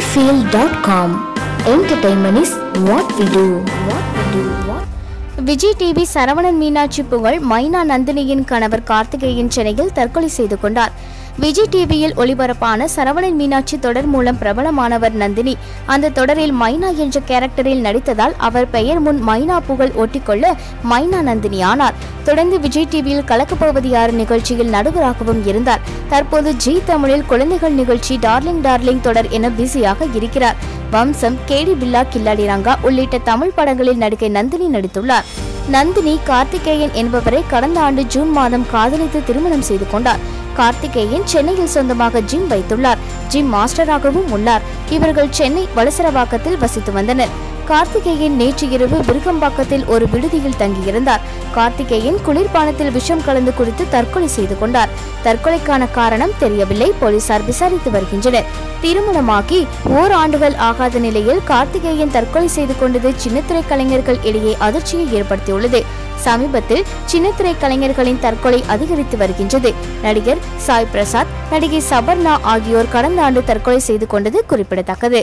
cinefield.com entertainment is what we do what we do Vijay TV Saravanan Meenakshi புகழ் மைனா நந்தினியின் கணவர் கார்த்திகேயன் சென்னையில் தற்கொலை செய்து கொண்டார். விஜய் டிவியில் ஒளிபரப்பான சரவணன் மீனாட்சி தொடர் மூலம் பிரபலமானவர் நந்தினி. அந்த தொடரில் மைனா என்ற கேரக்டரில் நடித்ததால் அவர் பெயர் முன் மைனா புகழ் ஒட்டிக்கொள்ள மைனா நந்தினி ஆனார். தொடர்ந்து விஜய் டிவியில் கலக்கப்போவது யார் நிகழ்ச்சியில் நடுவராகவும் இருந்தார். தற்போது ஜி தமிழில் குழந்தைகள் நிகழ்ச்சி டார்லிங் டார்லிங் தொடர் என பிஸியாக இருக்கிறார். வம்சம் கேடி பில்லா கில்லாடி ரங்கா உள்ளிட்ட தமிழ் படங்களில் நடிகை நந்தினி நடித்துள்ளார். நந்தினி கார்த்திகேயன் என்பவரை கடந்த ஆண்டு ஜூன் மாதம் காதலித்து திருமணம் செய்து கொண்டார். கார்த்திகேயன் சென்னையில் சொந்தமாக ஜிம் வைத்துள்ளார். ஜிம் மாஸ்டராகவும் உள்ளார். இவர்கள் சென்னை வலசரவாக்கத்தில் வசித்து வந்தனர். கார்த்திகேயன் நேற்று இரவு விருகம்பாக்கத்தில் ஒரு விடுதியில் தங்கியிருந்தார். கார்த்திகேயன் குளிர்பானத்தில் விஷம் கலந்து குடித்து தற்கொலை செய்து கொண்டார். தற்கொலைக்கான காரணம் தெரியவில்லை. போலீசார் விசாரித்து வருகின்றனர். திருமணமாகி ஓராண்டுகள் ஆகாத நிலையில் கார்த்திகேயன் தற்கொலை செய்து கொண்டது சின்னத்திரை கலைஞர்கள் இடையே அதிர்ச்சியை ஏற்படுத்தியுள்ளது. சமீபத்தில் சின்னத்திரை கலைஞர்களின் தற்கொலை அதிகரித்து வருகின்றது. நடிகர் சாய் பிரசாத் நடிகை சபர்ணா ஆகியோர் கடந்த ஆண்டு தற்கொலை செய்து கொண்டது குறிப்பிடத்தக்கது.